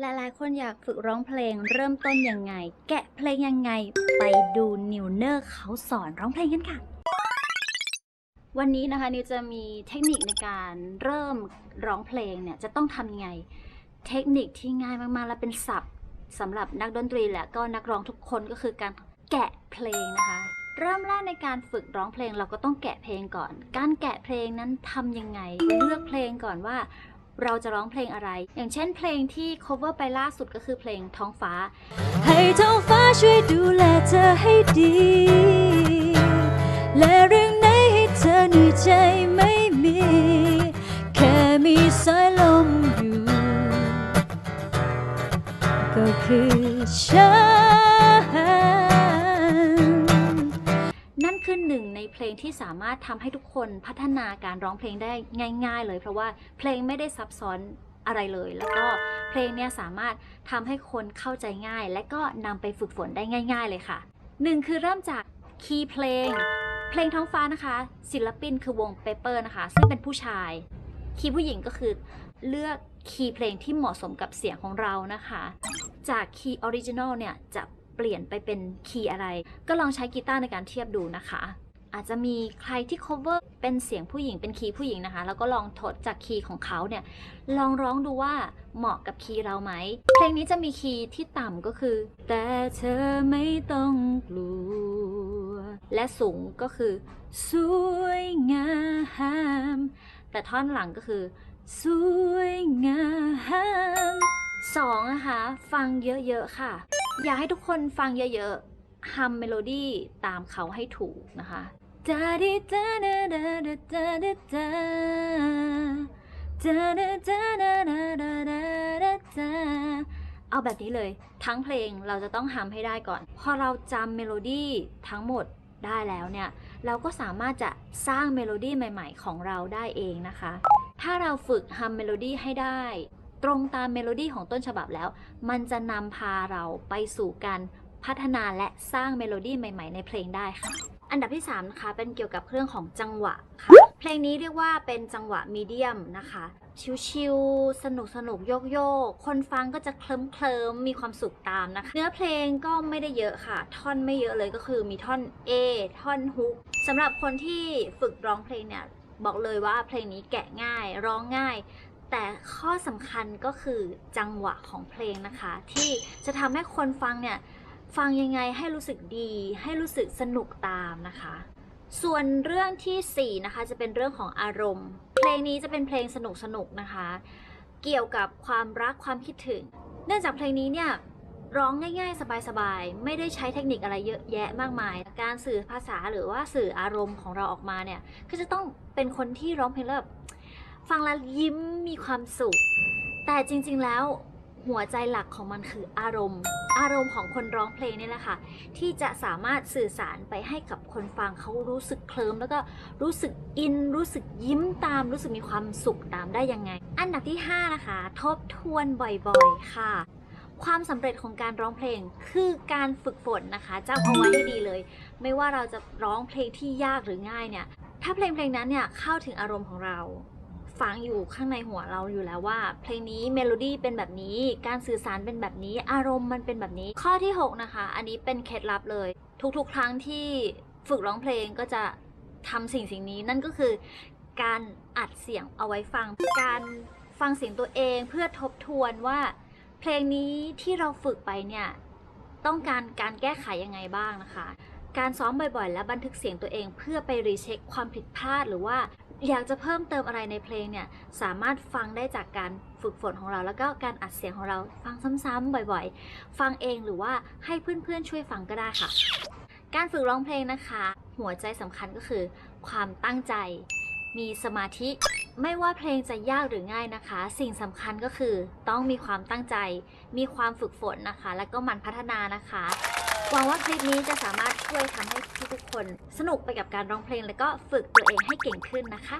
หลายๆ คนอยากฝึกร้องเพลงเริ่มต้นยังไง แกะเพลงยังไง ไปดูนิวเนอร์เขาสอนร้องเพลงกันค่ะ วันนี้นะคะนิวจะมีเทคนิคในการเริ่มร้องเพลงเนี่ยจะต้องทำยังไง เทคนิคที่ง่ายมากๆ และเป็นศัพท์สำหรับนักดนตรีและก็นักร้องทุกคนก็คือการแกะเพลงนะคะ เริ่มแรกในการฝึกร้องเพลงเราก็ต้องแกะเพลงก่อน การแกะเพลงนั้นทำยังไง เลือกเพลงก่อนว่า เราจะร้องเพลงอะไร อย่างเช่นเพลงที่ cover ไปล่าสุดก็คือเพลงท้องฟ้า ให้ท้องฟ้าช่วยดูแลเธอให้ดี และเรื่องไหนให้เธอเหนื่อยใจไม่มี แค่มีสายลมอยู่ ก็คือฉัน ในเพลงที่สามารถทำให้ทุกคนพัฒนาการร้องเพลงได้ง่าย ๆ เลย เพราะว่าเพลงไม่ได้ซับซ้อนอะไรเลย แล้วก็เพลงเนี้ยสามารถทำให้คนเข้าใจง่าย และก็นำไปฝึกฝนได้ง่าย ๆ เลยค่ะหนึ่งคือเริ่มจากคีย์เพลง เพลงท้องฟ้านะคะ ศิลปินคือวงเปเปอร์นะคะ ซึ่งเป็นผู้ชาย คีย์ผู้หญิงก็คือเลือกคีย์เพลงที่เหมาะสมกับเสียงของเรานะคะ จากคีย์ออริจินอลเนี่ยจะเปลี่ยนไปเป็นคีย์อะไร ก็ลองใช้กีตาร์ในการเทียบดูนะคะ อาจจะมีใครที่ cover เป็นเสียงผู้หญิงเป็นคีย์ผู้หญิงนะคะ แล้วก็ลองทดจากคีย์ของเขาเนี่ยลองร้องดูว่าเหมาะกับคีย์เราไหม เพลงนี้จะมีคีย์ที่ต่ำก็คือ แต่เธอไม่ต้องกลัว และสูงก็คือ สวยงาม แต่ท่อนหลังก็คือ สวยงามสองนะคะฟังเยอะๆค่ะ อยากให้ทุกคนฟังเยอะๆฮัมเมโลดี้ตามเขาให้ถูกนะคะ ดาดิดาดาดาดาดาดาดาดาดาดาดาดาดาดาดาดาเอาแบบนี้เลย ทั้งเพลงเราจะต้องฮัมให้ได้ก่อน พอเราจำเมโลดี้ทั้งหมดได้แล้วเนี่ย เราก็สามารถจะสร้างเมโลดี้ใหม่ ๆ ของเราได้เองนะคะ ถ้าเราฝึกฮัมเมโลดี้ให้ได้ ตรงตามเมโลดี้ของต้นฉบับแล้ว มันจะนำพาเราไปสู่การพัฒนาและสร้างเมโลดี้ใหม่ ๆ ในเพลงได้ค่ะ อันดับที่3นะคะเป็นเกี่ยวกับเรื่องของจังหวะค่ะ เพลงนี้เรียกว่าเป็นจังหวะมีเดียมนะคะ ชิวๆสนุกสนุกโยกโยกๆคนฟังก็จะเคลิ้มเคลิมๆมีความสุขตามนะคะ เนื้อเพลงก็ไม่ได้เยอะค่ะ ท่อนไม่เยอะเลยก็คือมีท่อน A ท่อนฮุกสำหรับคนที่ฝึกร้องเพลงเนี่ยบอกเลยว่าเพลงนี้แกะง่ายร้องง่าย แต่ข้อสำคัญก็คือจังหวะของเพลงนะคะ ที่จะทำให้คนฟังเนี่ย ฟังยังไงให้รู้สึกดี ให้รู้สึกสนุกตามนะคะ ส่วนเรื่องทีสี่4นะคะจะเป็นเรื่องของอารมณ์ เพลงนี้จะเป็นเพลงสนุกสนุกๆนะคะ เกี่ยวกับความรักความคิดถึง เนื่องจากเพลงนี้เนี่ยร้องง่ายๆ สบายๆ ไม่ได้ใช้เทคนิคอะไรเยอะแยะมากมาย การสื่อภาษาหรือว่าสื่ออารมณ์ของเราออกมาเนี่ย ก็จะต้องเป็นคนที่ร้องเพลงแล้วแบบฟังแล้วยิ้มมีความสุข แต่จริงๆแล้วหัวใจหลักของมันคืออารมณ์ อารมณ์ของคนร้องเพลงนี่แหละค่ะ ที่จะสามารถสื่อสารไปให้กับคนฟังเขารู้สึกเคลิ้มแล้วก็รู้สึกอิน รู้สึกยิ้มตาม รู้สึกมีความสุขตามได้ยังไง อันดับที่ 5 นะคะ ทบทวนบ่อยๆ ค่ะความสำเร็จของการร้องเพลงคือการฝึกฝนนะคะจำเอาไว้ให้ดีเลย ไม่ว่าเราจะร้องเพลงที่ยากหรือง่ายเนี่ย ถ้าเพลงเพลงนั้นเนี่ยเข้าถึงอารมณ์ของเรา ฝังอยู่ข้างในหัวเราอยู่แล้วว่า เพลงนี้เมโลดี้เป็นแบบนี้ การสื่อสารเป็นแบบนี้ อารมณ์มันเป็นแบบนี้ ข้อที่ 6 นะคะ อันนี้เป็นเคล็ดลับเลย ทุกๆ ครั้งที่ฝึกร้องเพลงก็จะทำสิ่งสิ่งนี้นั่นก็คือ การอัดเสียงเอาไว้ฟัง การฟังเสียงตัวเองเพื่อทบทวนว่า เพลงนี้ที่เราฝึกไปเนี่ยต้องการการแก้ไขยังไงบ้างนะคะ การซ้อมบ่อยๆ และบันทึกเสียงตัวเองเพื่อไปรีเช็คความผิดพลาดหรือว่า อยากจะเพิ่มเติมอะไรในเพลงเนี่ยสามารถฟังได้จากการฝึกฝนของเรา แล้วก็การอัดเสียงของเราฟังซ้ำๆบ่อยๆ ฟังเองหรือว่าให้เพื่อนๆช่วยฟังก็ได้ค่ะ การฝึกร้องเพลงนะคะ หัวใจสำคัญก็คือ ความตั้งใจ มีสมาธิไม่ว่าเพลงจะยากหรือง่ายนะคะ สิ่งสำคัญก็คือต้องมีความตั้งใจ มีความฝึกฝนนะคะ แล้วก็หมันพัฒนานะคะ หวังว่าคลิปนี้จะสามารถช่วยทำให้ทุกๆคน สนุกไปกับการร้องเพลง แล้วก็ฝึกตัวเองให้เก่งขึ้นนะคะ